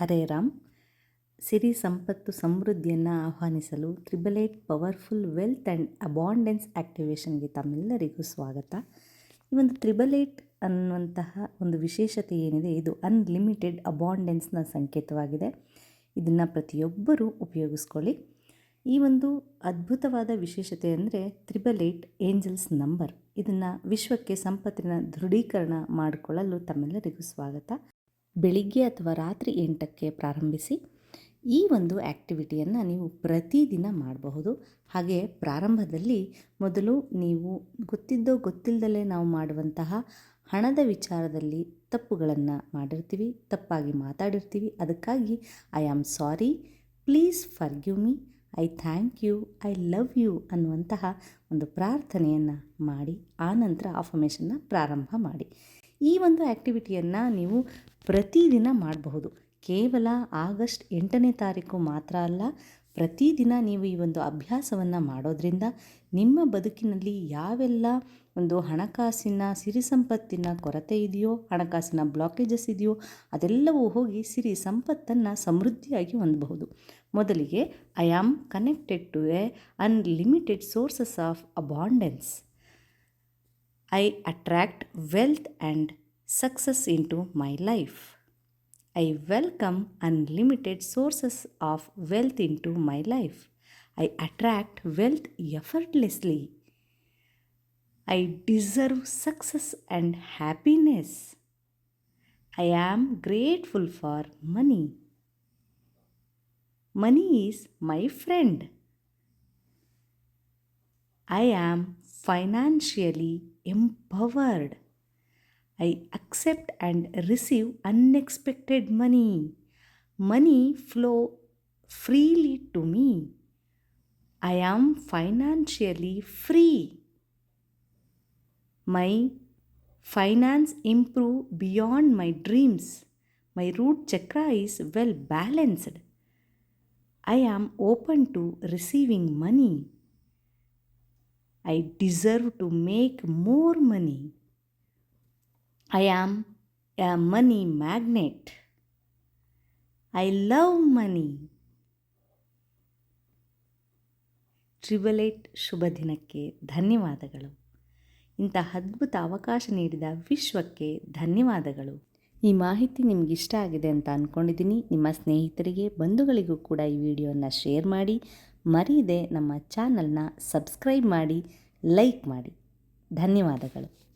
ಹರೇ ರಾಮ್. ಸಿರಿ ಸಂಪತ್ತು ಸಮೃದ್ಧಿಯನ್ನು ಆಹ್ವಾನಿಸಲು triple eight powerful wealth and abundance ಆ್ಯಕ್ಟಿವೇಶನ್ಗೆ ತಮ್ಮೆಲ್ಲರಿಗೂ ಸ್ವಾಗತ. ಈ ಒಂದು ತ್ರಿಬಲ್ ಏಟ್ ಅನ್ನುವಂತಹ ಒಂದು ವಿಶೇಷತೆ ಏನಿದೆ, ಇದು ಅನ್ಲಿಮಿಟೆಡ್ ಅಬಾಂಡೆನ್ಸ್ನ ಸಂಕೇತವಾಗಿದೆ. ಇದನ್ನು ಪ್ರತಿಯೊಬ್ಬರೂ ಉಪಯೋಗಿಸ್ಕೊಳ್ಳಿ. ಈ ಒಂದು ಅದ್ಭುತವಾದ ವಿಶೇಷತೆ ಅಂದರೆ ತ್ರಿಬಲ್ ಏಟ್ ಏಂಜಲ್ಸ್ ನಂಬರ್. ಇದನ್ನು ವಿಶ್ವಕ್ಕೆ ಸಂಪತ್ತಿನ ದೃಢೀಕರಣ ಮಾಡಿಕೊಳ್ಳಲು ತಮ್ಮೆಲ್ಲರಿಗೂ ಸ್ವಾಗತ. ಬೆಳಿಗ್ಗೆ ಅಥವಾ ರಾತ್ರಿ ಎಂಟಕ್ಕೆ ಪ್ರಾರಂಭಿಸಿ ಈ ಒಂದು ಆ್ಯಕ್ಟಿವಿಟಿಯನ್ನು ನೀವು ಪ್ರತಿದಿನ ಮಾಡಬಹುದು. ಹಾಗೆ ಪ್ರಾರಂಭದಲ್ಲಿ ಮೊದಲು ನೀವು ಗೊತ್ತಿದ್ದೋ ಗೊತ್ತಿಲ್ಲದಲೇ ನಾವು ಮಾಡುವಂತಹ ಹಣದ ವಿಚಾರದಲ್ಲಿ ತಪ್ಪುಗಳನ್ನು ಮಾಡಿರ್ತೀವಿ, ತಪ್ಪಾಗಿ ಮಾತಾಡಿರ್ತೀವಿ. ಅದಕ್ಕಾಗಿ I am sorry please forgive me I thank you I love you ಅನ್ನುವಂತಹ ಒಂದು ಪ್ರಾರ್ಥನೆಯನ್ನು ಮಾಡಿ, ಆ ನಂತರ ಆಫಮೇಷನ್ನ ಪ್ರಾರಂಭ ಮಾಡಿ. ಈ ಒಂದು ಆ್ಯಕ್ಟಿವಿಟಿಯನ್ನು ನೀವು ಪ್ರತಿದಿನ ಮಾಡಬಹುದು. ಕೇವಲ ಆಗಸ್ಟ್ ಎಂಟನೇ ತಾರೀಕು ಮಾತ್ರ ಅಲ್ಲ, ಪ್ರತಿದಿನ ನೀವು ಈ ಒಂದು ಅಭ್ಯಾಸವನ್ನು ಮಾಡೋದ್ರಿಂದ ನಿಮ್ಮ ಬದುಕಿನಲ್ಲಿ ಯಾವೆಲ್ಲ ಒಂದು ಹಣಕಾಸಿನ ಸಿರಿ ಸಂಪತ್ತಿನ ಕೊರತೆ ಇದೆಯೋ, ಹಣಕಾಸಿನ ಬ್ಲಾಕೇಜಸ್ ಇದೆಯೋ, ಅದೆಲ್ಲವೂ ಹೋಗಿ ಸಿರಿ ಸಂಪತ್ತನ್ನು ಸಮೃದ್ಧಿಯಾಗಿ ಹೊಂದಬಹುದು. ಮೊದಲಿಗೆ I am connected to a unlimited sources of abundance I attract wealth and success into my life. I welcome unlimited sources of wealth into my life. I attract wealth effortlessly. I deserve success and happiness. I am grateful for money. Money is my friend. I am financially empowered. I accept and receive unexpected money. Money flow freely to me. I am financially free. My finance improve beyond my dreams. My root chakra is well balanced. I am open to receiving money. I deserve to make more money. I am a money magnet. I love money. Triple eight ಶುಭ ದಿನಕ್ಕೆ ಧನ್ಯವಾದಗಳು ಇಂಥ ಅದ್ಭುತ ಅವಕಾಶ ನೀಡಿದ ವಿಶ್ವಕ್ಕೆ ಧನ್ಯವಾದಗಳು ಈ ಮಾಹಿತಿ ನಿಮ್ಗೆ ಇಷ್ಟ ಆಗಿದೆ ಅಂತ ಅಂದ್ಕೊಂಡಿದ್ದೀನಿ ನಿಮ್ಮ ಸ್ನೇಹಿತರಿಗೆ, ಬಂಧುಗಳಿಗೂ ಕೂಡ ಈ ವಿಡಿಯೋನ ಶೇರ್ ಮಾಡಿ ಮರೀದೆ ನಮ್ಮ ಚಾನಲ್ನ ಸಬ್ಸ್ಕ್ರೈಬ್ ಮಾಡಿ ಲೈಕ್ ಮಾಡಿ. ಧನ್ಯವಾದಗಳು.